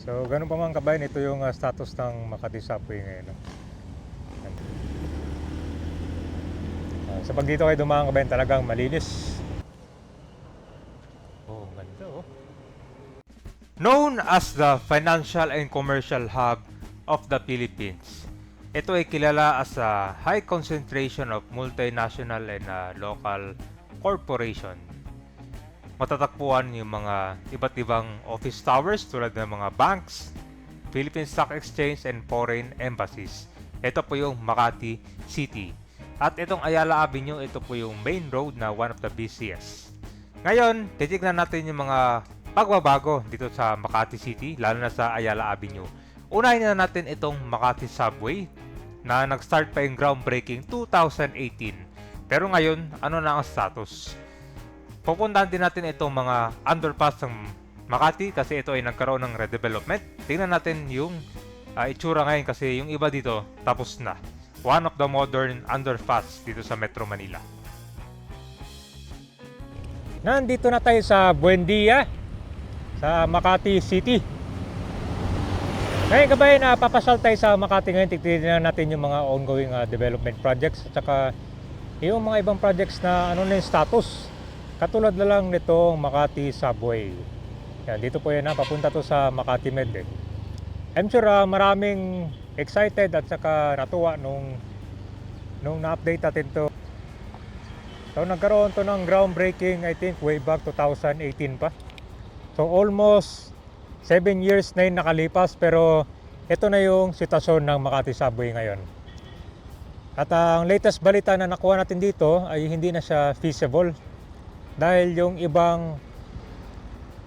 So, ganun pa mga kabayan, ito yung ah, status ng Makati Subway ngayon. No? Yan. Ah, so, pag dito kayo dumaan kabayan, talagang malinis. Oh, ganda oh. Known as the financial and commercial hub of the Philippines, ito ay kilala as a high concentration of multinational and ah, local corporation matatagpuan yung mga iba't ibang office towers tulad ng mga banks, Philippine Stock Exchange and foreign embassies. Ito po yung Makati City. At itong Ayala Avenue, ito po yung main road na one of the busiest. Ngayon, titignan natin yung mga pagbabago dito sa Makati City, lalo na sa Ayala Avenue. Unahin na natin itong Makati Subway na nag-start pa yung groundbreaking 2018. Pero ngayon, ano na ang status? Pupuntahan din natin itong mga underpass ng Makati kasi ito ay nagkaroon ng redevelopment. Tingnan natin yung ah, itsura ngayon kasi yung iba dito tapos na. One of the modern underpass dito sa Metro Manila. Nandito na tayo sa Buendia sa Makati City. Ngayon kabayan, na papasal tayo sa Makati ngayon. Titignan natin yung mga ongoing ah, development projects at saka yung mga ibang projects na ano na yung status. Katulad na lang nitong Makati Subway. Yan, dito po yan na, papunta to sa Makati Med. Eh. I'm sure ah, maraming excited at saka natuwa nung nung na-update natin to. So nagkaroon to ng groundbreaking I think way back 2018 pa. So almost 7 years na yung nakalipas pero ito na yung sitwasyon ng Makati Subway ngayon. At ang latest balita na nakuha natin dito ay hindi na siya feasible dahil yung ibang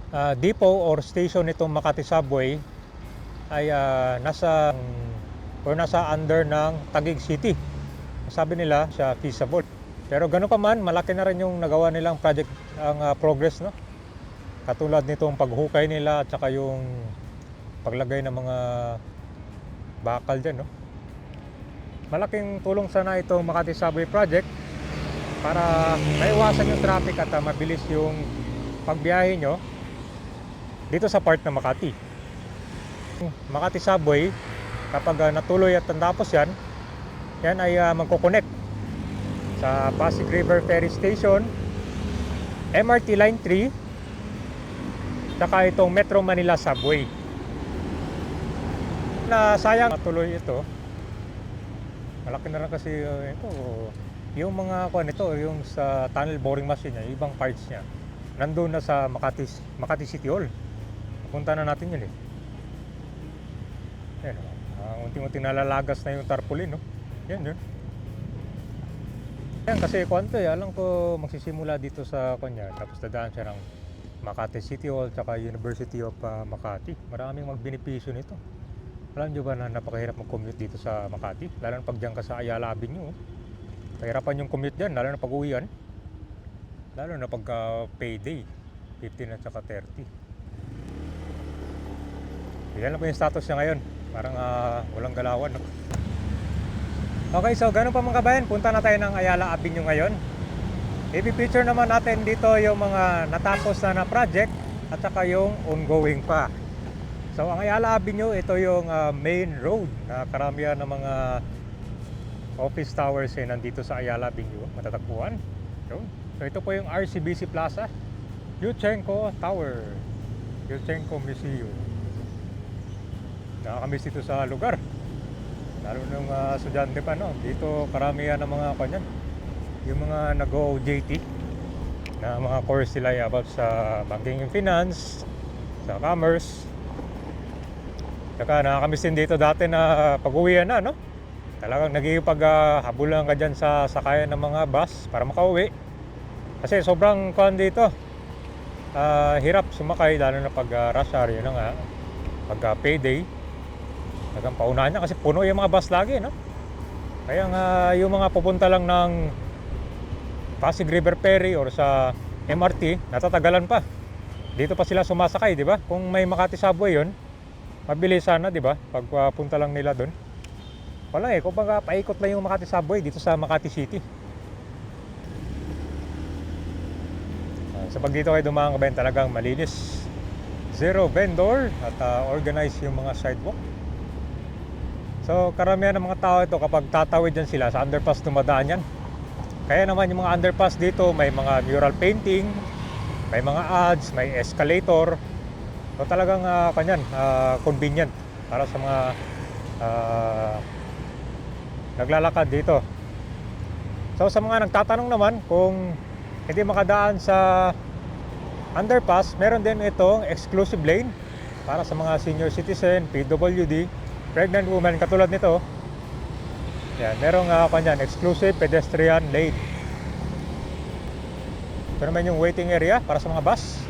ah, depot or station nitong Makati Subway ay ah, nasa or nasa under ng Taguig City. Sabi nila siya feasible. Pero gano'n pa man, malaki na rin yung nagawa nilang project ang ah, progress no. Katulad nitong paghukay nila at saka yung paglagay ng mga bakal diyan no. Malaking tulong sana itong Makati Subway project para maiwasan yung traffic at ah, mabilis yung pagbiyahe nyo dito sa part ng Makati. Makati Subway, kapag ah, natuloy at natapos yan, yan ay uh, magkoconnect sa Pasig River Ferry Station, MRT Line 3, saka itong Metro Manila Subway. Na sayang matuloy ito. Malaki na rin kasi uh, ito, yung mga kuan ito, yung sa tunnel boring machine niya, ibang parts niya. Nandun na sa Makati, Makati City Hall. Punta na natin yun eh. Yan, uh, unti-unti nalalagas na yung tarpaulin, no? Yan, yun. Yan, kasi kwanto eh, alam ko magsisimula dito sa kanya, tapos dadaan siya ng Makati City Hall, tsaka University of uh, Makati. Maraming magbenepisyo nito. Alam nyo ba na napakahirap mag-commute dito sa Makati? Lalo na pag dyan ka sa Ayala Avenue. Kahirapan yung commute dyan, lalo na pag uwian. Lalo na pagka payday, 15 at saka 30. Yan lang po yung status niya ngayon. Parang ah, walang galawan. No? Okay, so ganun pa mga kabayan, punta na tayo ng Ayala Avenue ngayon. I-picture naman natin dito yung mga natapos na na project at saka yung ongoing pa. So ang Ayala Avenue, ito yung ah, main road na karamihan ng mga office towers eh, nandito sa Ayala Avenue, matatagpuan. Yun. So ito po yung RCBC Plaza, Yuchenko Tower, Yuchenko Museum. Nakakamiss dito sa lugar. Lalo nung uh, estudyante pa, no? Dito karamihan ng mga kanyan. Yung mga nag-OJT na mga course sila ay about sa banking and finance, sa commerce. Saka nakakamiss din dito dati na pag-uwian na, no? Talagang nagigipag-habulan ka dyan sa sakayan ng mga bus para makauwi. Kasi sobrang kuhan dito. Ah, hirap sumakay lalo na pag ah, rush hour, yun nga. Pag ah, payday, Talagang paunahan niya kasi puno yung mga bus lagi, no? Kaya nga yung mga pupunta lang ng Pasig River Ferry or sa MRT, natatagalan pa. Dito pa sila sumasakay, di ba? Kung may Makati Subway yun, mabilis sana, di ba? Pagpunta lang nila doon. Wala eh, kung baga paikot lang yung Makati Subway dito sa Makati City. Ah, Sa pag dito kayo dumaan kabayan, talagang malinis. zero vendor at ah, organize yung mga sidewalk. So karamihan ng mga tao ito kapag tatawid yan sila sa underpass dumadaan yan. Kaya naman yung mga underpass dito may mga mural painting, may mga ads, may escalator. So talagang uh, kanyan, ah, convenient para sa mga ah, naglalakad dito. So sa mga nagtatanong naman kung hindi makadaan sa underpass, meron din itong exclusive lane para sa mga senior citizen, PWD, pregnant woman katulad nito. Yan, merong uh, kanyan, exclusive pedestrian lane. Ito naman yung waiting area para sa mga bus.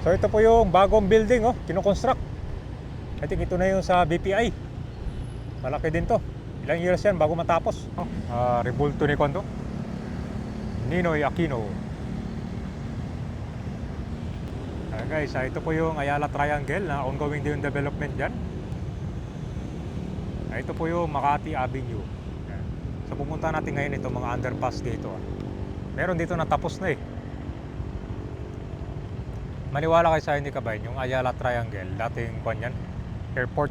So ito po yung bagong building oh, kinoconstruct. I think ito na yung sa BPI. Malaki din to. Ilang years yan bago matapos. Oh, uh, Rebulto ni Kondo. Ninoy Aquino. Ah, guys, ah, ito po yung Ayala Triangle na ongoing din yung development dyan. Ah, ito po yung Makati Avenue. Yan. So pumunta natin ngayon itong mga underpass dito. ah. Meron dito na tapos na eh. Maniwala kayo sa hindi kabayan, yung Ayala Triangle, dating kwan yan, airport.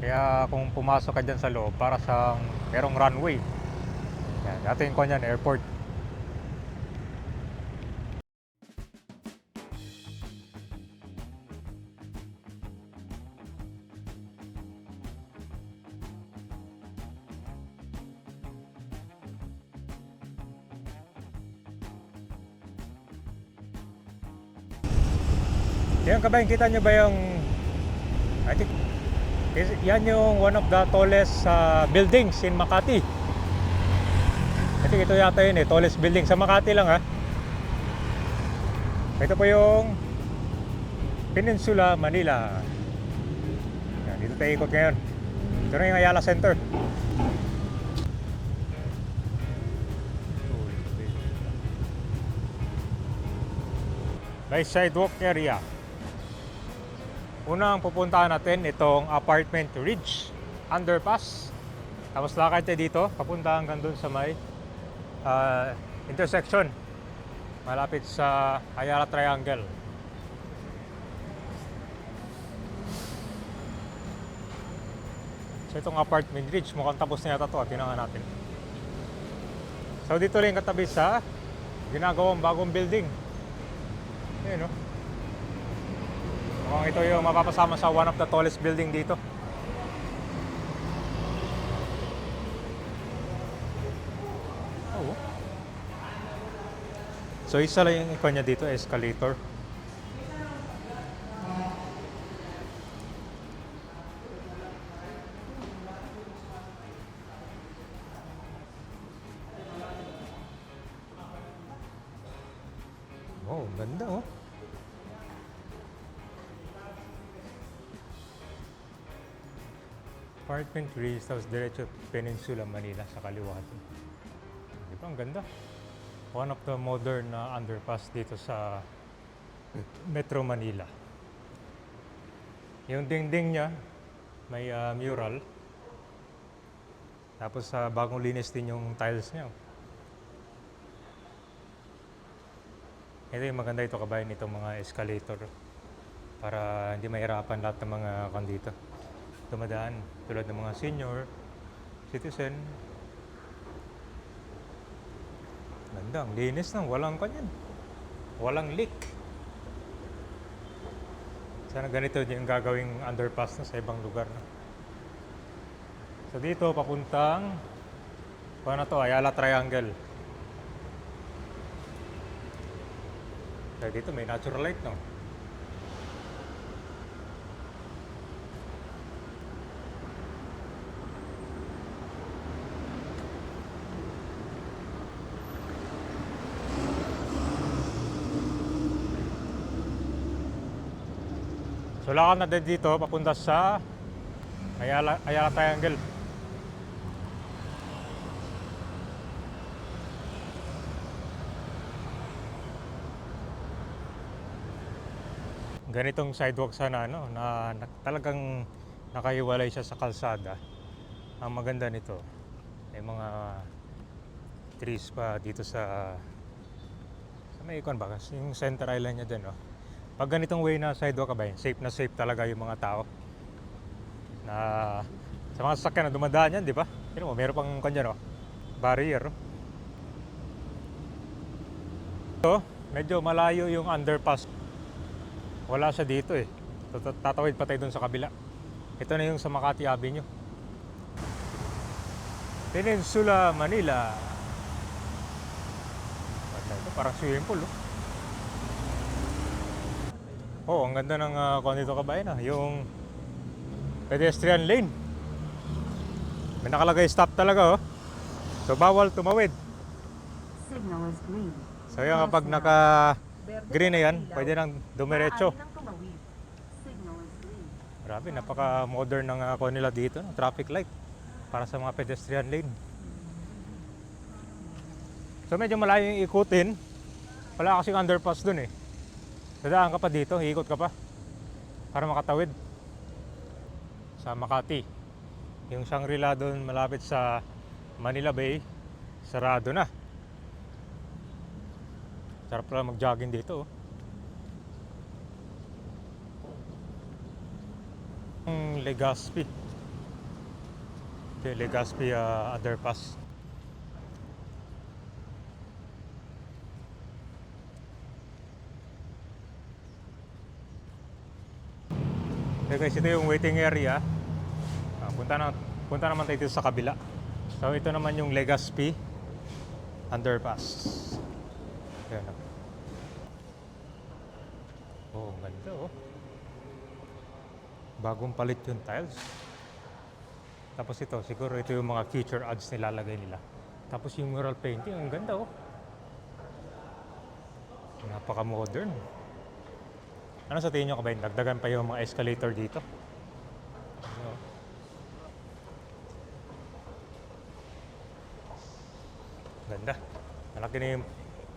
Kaya kung pumasok ka dyan sa loob, para sa merong runway. Yan, dating kwan yan, airport. Yan kabayan, kita nyo ba yung I think is, yan yung one of the tallest uh, buildings in Makati. I think ito yata yun eh, tallest building sa Makati lang ha. Ito po yung Peninsula Manila. Yan, dito tayo ikot ngayon. Ito na yung Ayala Center. By sidewalk area. Unang pupuntahan natin itong Apartment Ridge Underpass. Tapos lakad tayo dito, papunta hanggang dun sa may ah, intersection. Malapit sa Ayala Triangle. So itong Apartment Ridge, mukhang tapos na yata ito. Tinangan natin. So dito rin katabi sa ginagawang bagong building. Ayun no? Mukhang ito yung mapapasama sa one of the tallest building dito. Oo. So isa lang yung ikon niya dito, escalator. Oh, ganda oh. Apartment 3, tapos diretso Peninsula, Manila sa kaliwa. to. Ito, ang ganda. One of the modern na underpass dito sa Metro Manila. Yung dingding niya, may ah, mural. Tapos sa bagong linis din yung tiles niya. Ito yung maganda ito kabayan itong mga escalator para hindi mahirapan lahat ng mga kan dito dumadaan tulad ng mga senior citizen. Ganda ang linis ng walang kanyan. Walang leak. Sana ganito yung gagawing underpass na sa ibang lugar na so dito papuntang ano na to? Ayala Triangle. So dito may natural light no So lakad na din dito papunta sa Ayala, Ayala Triangle. Ganitong sidewalk sana ano na, na talagang nakahiwalay siya sa kalsada. Ang maganda nito ay mga trees pa dito sa May ikon ba? Yung center island niya dyan, oh. Pag ganitong way na sidewalk ka ba yun, safe na safe talaga yung mga tao. Na sa mga sasakyan na dumadaan yan, di ba? Pero mo, meron pang kanya, no? Barrier. So, medyo malayo yung underpass. Wala siya dito eh. Tat- Tatawid pa tayo dun sa kabila. Ito na yung sa Makati Avenue. Peninsula, Manila. Ito, parang swimming pool, oh. Oh, ang ganda ng uh, kung dito kabayan ah, yung pedestrian lane. May nakalagay stop talaga oh. So bawal tumawid. Signal is green. So yan kapag naka green na yan, pwede nang dumiretso. Grabe, napaka-modern ng uh, nila dito, no? traffic light para sa mga pedestrian lane. So medyo malayo yung ikutin. Wala kasing underpass dun eh. Dadaan ka pa dito, ikot ka pa para makatawid sa Makati. Yung Shangri-La doon malapit sa Manila Bay, sarado na. Sarap pala mag-jogging dito. oh. Ito yung Legazpi ah, underpass. Okay guys, ito yung waiting area. Ah, punta, na, punta naman tayo dito sa kabila. So ito naman yung Legazpi underpass. Yan. Oh, ganda oh. Bagong palit yung tiles. Tapos ito, siguro ito yung mga future ads nilalagay nila. Tapos yung mural painting, ang ganda oh. Napaka-modern. Ano sa tingin nyo kabayan? Dagdagan pa yung mga escalator dito. Ano? Ganda. Malaki na yung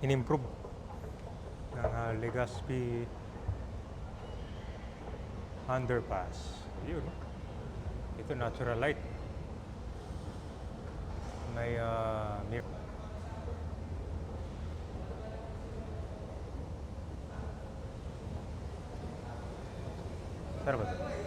in-improve ng uh, Legazpi underpass. Yun. Ito natural light. May uh, mir- serve